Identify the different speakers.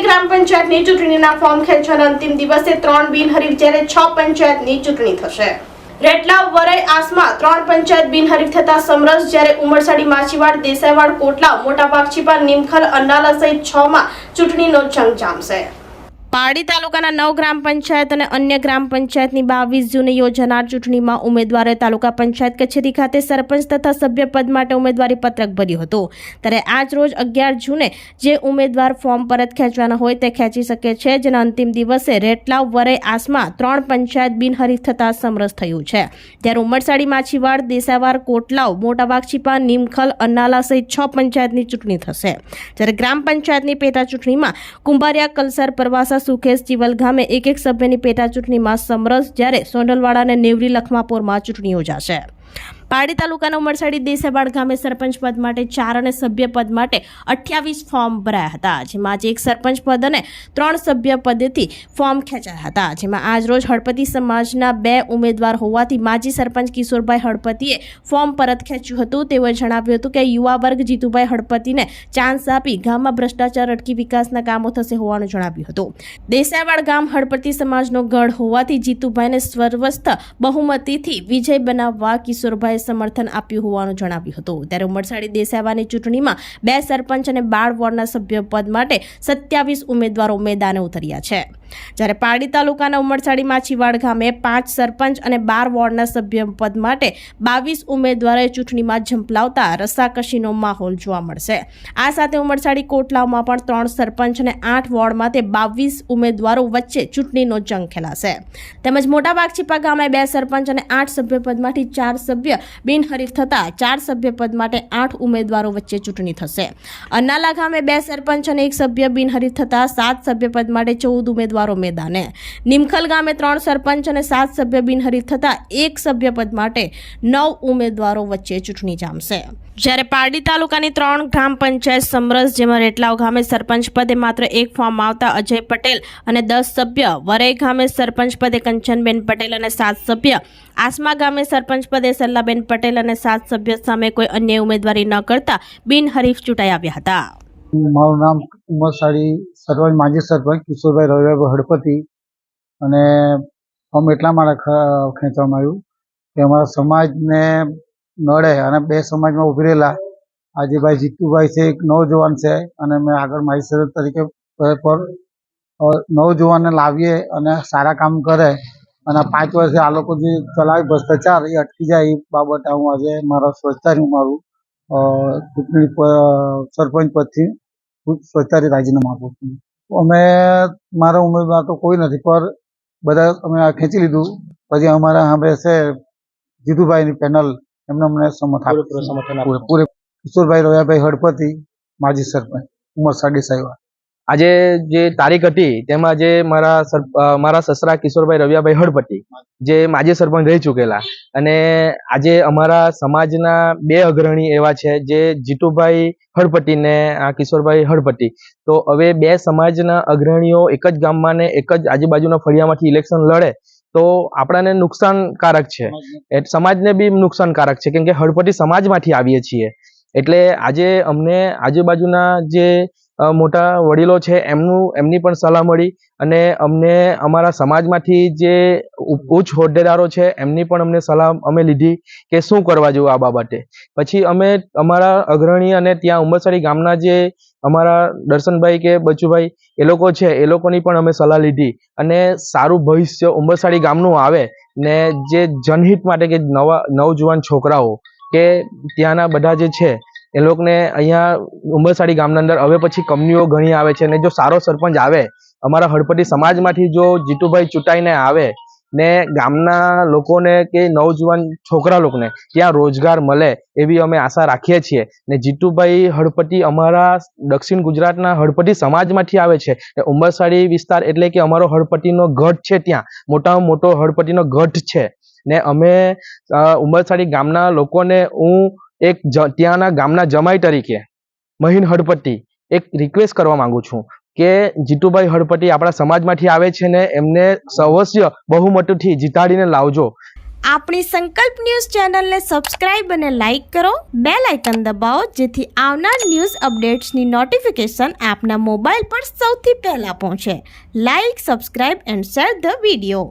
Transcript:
Speaker 1: ઉમરસાડી ગ્રામ પંચાયતની ચૂંટણીના ફોર્મ ખેંચવાના અંતિમ દિવસે ત્રણ બિનહરીફ, જ્યારે છ પંચાયતની ચૂંટણી થશે. રેટલા વરઈ આસમાં ત્રણ પંચાયત બિનહરીફ થતા સમરસ, જ્યારે ઉમરસાડી, માછીવાડ, દેસાઈવાડ કોટલા મોટા પાકછીપા નિમખલ અન્નાલા સહિતમાં ચૂંટણીનો જંગ જામશે. પારડી તાલુકાના નવ ગ્રામ પંચાયત અને અન્ય ગ્રામ પંચાયતની બાવીસ જૂને યોજાનાર ચૂંટણીમાં ઉમેદવારોએ તાલુકા પંચાયત કચેરી ખાતે સરપંચ તથા સભ્ય પદ માટે ઉમેદવારી પત્રક ભર્યું હતું. ત્યારે આજ રોજ અગિયાર જૂને જે ઉમેદવાર ફોર્મ પરત ખેંચવાના હોય તે ખેંચી શકે છે, જેના અંતિમ દિવસે રેટલાવ વરઈ આસમાં ત્રણ પંચાયત બિનહરીફ થતા સમરસ થયું છે. ત્યારે ઉમરસાડી, માછીવાડ દેસાવાર કોટલાવ મોટાબાગ છીપા, નીમખલ, અન્નાલા સહિત છ પંચાયતની ચૂંટણી થશે. જ્યારે ગ્રામ પંચાયતની પેટા ચૂંટણીમાં કુંભારિયા, કલસર, પરવાસા સુખેશ ચિવલ ગામે એક એક સભ્યની પેટા ચૂંટણીમાં સમરસ જ્યારે સોંડલવાડા અને નેવરી લખમાપુરમાં ચૂંટણી યોજાશે. પારડી તાલુકાના ઉમરસાડી દેસાબાડ ગામે સરપંચ પદ માટે ચાર અને સભ્ય પદ માટે અઠ્યાવીસ ફોર્મ ભરાયા હતા, જેમાં આજે એક સરપંચ પદ અને ત્રણ સભ્ય પદેથી ફોર્મ ખેંચાયા હતા. જેમાં આજ રોજ હળપતિ સમાજના બે ઉમેદવાર હોવાથી માજી સરપંચ કિશોરભાઈ હળપતિએ ફોર્મ પરત ખેંચ્યું હતું. તેઓએ જણાવ્યું હતું કે યુવા વર્ગ જીતુભાઈ હળપતિને ચાન્સ આપી ગામમાં ભ્રષ્ટાચાર અટકી વિકાસના કામો થશે હોવાનું જણાવ્યું હતું. દેસાઈવાડ ગામ હળપતિ સમાજનો ગઢ હોવાથી જીતુભાઈને સર્વસ્થ બહુમતીથી વિજય બનાવવા કિશોરભાઈએ સમર્થન આપ્યું હોવાનું જણાવ્યું હતું. ત્યારે ઉમરસાડી દેસાવાની ચૂંટણીમાં બે સરપંચ અને બાર વોર્ડના સભ્ય પદ માટે સત્યાવીસ ઉમેદવારો મેદાને ઉતર્યા છે. જ્યારે પારડી તાલુકાના ઉમરસાડી માછીવાડ ગામે પાંચ સરપંચ અને બાર વોર્ડના સભ્ય પદ માટે બાવીસ ઉમેદવારોએ ચૂંટણીમાં ઝંપલાવતા રસાકસીનો માહોલ જોવા મળશે. આ સાથે ઉમરસાડી કોટલાવમાં પણ ત્રણ સરપંચ અને આઠ વોર્ડમાં તે બાવીસ ઉમેદવારો વચ્ચે ચૂંટણીનો જંગ ખેલાશે. તેમજ મોટા છીપા ગામે બે સરપંચ અને આઠ સભ્યપદમાંથી ચાર સભ્ય બિનહરીફ થતા ચાર સભ્ય પદ માટે આઠ ઉમેદવારો વચ્ચે ચૂંટણી થશે. અન્નાલા ગામે બે સરપંચ અને એક સભ્ય બિનહરીફ થતાં સાત સભ્ય પદ માટે ચૌદ ઉમેદવારો મેદાને. નિમખલ ગામે ત્રણ સરપંચ અને સાત સભ્ય બિનહરીફ થતાં એક સભ્ય પદ માટે નવ ઉમેદવારો વચ્ચે ચૂંટણી જામશે. જ્યારે પારડી તાલુકાની ત્રણ ગ્રામ પંચાયત સમરસ, જેમાં રેટલાવ ગામે સરપંચ પદે માત્ર એક ફોર્મ આવતા અજય પટેલ અને દસ સભ્ય, વરઈ ગામે સરપંચ પદે કંચનબેન પટેલ અને સાત સભ્ય, આસમા ગામે સરપંચ પદે સલ્લાબેન પટેલ અને સાત સભ્ય સામે કોઈ અન્ય ઉમેદવારી ન કરતા બિનહરીફ ચૂંટાઈ આવ્યા હતા.
Speaker 2: મારું નામ ઉમરસાડી સરપંચ, માજી સરપંચ કિશોરભાઈ રવિભાઈ હળપતિ અને ફોર્મ એટલા માટે ખેંચવામાં આવ્યું કે અમારા સમાજને નડે અને બે સમાજમાં ઊભી રહેલા આજે ભાઈ જીતુભાઈ છે, એક નવજવાન છે અને મેં આગળ મારી તરીકે પર નવજવાનને લાવીએ અને સારા કામ કરે. અને પાંચ વર્ષે આ લોકો જે ચલાવે ભ્રષ્ટાચાર, એ અટકી જાય એ બાબતે હું આજે મારા સ્વચ્છતાનું મારું ચૂંટણી સરપંચ પદથી સ્વચ્છતાથી રાજીનામું આપું છું. અમે, મારા ઉમેદવાર તો કોઈ નથી, પર બધા અમે ખેંચી લીધું. પછી અમારા સામે છે જીતુભાઈની પેનલ. એમને અમને સમર્થન
Speaker 3: સમર્થન
Speaker 2: પૂરે કિશોરભાઈ રોયાભાઈ હળપતિ માજી સરપંચ ઉમરસાડી સાહેબ.
Speaker 3: આજે જે તારીખ હતી તેમાં જે મારા મારા સસરા કિશોરભાઈ રવિયાભાઈ હળપતિ જે માજી સરપંચ રહી ચૂકેલા. અને આજે અમારા સમાજના બે અગ્રણી એવા છે જે જીતુભાઈ હળપતિ ને આ કિશોરભાઈ હળપતિ તો હવે બે સમાજના અગ્રણીઓ એક જ ગામમાં ને એક જ આજુબાજુના ફળિયામાંથી ઇલેક્શન લડે તો આપણાને નુકસાનકારક છે. સમાજને. બી નુકસાનકારક છે. કેમ કે હળપતિ સમાજમાંથી આવીએ છીએ. એટલે આજે અમને આજુબાજુના જે મોટા વડીલો છે, એમનું, એમની પણ સલાહ મળી અને અમને અમારા સમાજમાંથી જે ઉચ્ચ હોદ્દેદારો છે, એમની પણ અમને સલાહ અમે લીધી કે શું કરવા જેવું આ બાબતે. પછી અમે અમારા અગ્રણી અને ત્યાં ઉંબરસરી ગામના જે અમારા દર્શનભાઈ કે બચુભાઈ, એ લોકો છે, એ લોકોની પણ અમે સલાહ લીધી અને સારું ભવિષ્ય ઉંબરસાડી ગામનું આવે ને જે જનહિત માટે કે નવા, નવજુવાન છોકરાઓ કે ત્યાંના બધા જે છે એ લોકોને અહીંયા ઉંબરસાડી ગામના અંદર હવે પછી કંપનીઓ ઘણી આવે છે ને જો સારો સરપંચ આવે, અમારા હળપતિ સમાજમાંથી જો જીતુભાઈ ચૂંટાઈને આવે, ને ગામના લોકોને કે નવજુવાન છોકરા લોકોને ત્યાં રોજગાર મળે એવી અમે આશા રાખીએ છીએ. ને જીતુભાઈ હળપતિ અમારા દક્ષિણ ગુજરાતના હળપતિ સમાજમાંથી આવે છે. ઉંબરસાડી વિસ્તાર એટલે કે અમારો હળપતિનો ગઢ છે ત્યાં. મોટામાં મોટો હળપતિનો ગઢ છે. ને અમે ઉંબરસાડી ગામના લોકોને હું એક ત્યાંના ગામના જમાઈ તરીકે મહીન હળપતિ એક રિક્વેસ્ટ કરવા માંગુ છું કે જીતુભાઈ હળપતિ આપણા સમાજમાંથી આવે છે ને એમને સવસ્ય બહુમતથી જીતાડીને લાવજો.
Speaker 1: આપણી સંકલ્પ ન્યૂઝ ચેનલને સબસ્ક્રાઇબ અને લાઇક કરો. બે લાઇકન દબાવો, જેથી આવનાર ન્યૂઝ અપડેટ્સની નોટિફિકેશન આપના મોબાઈલ પર સૌથી પહેલાં પહોંચે. Like, subscribe and share the video.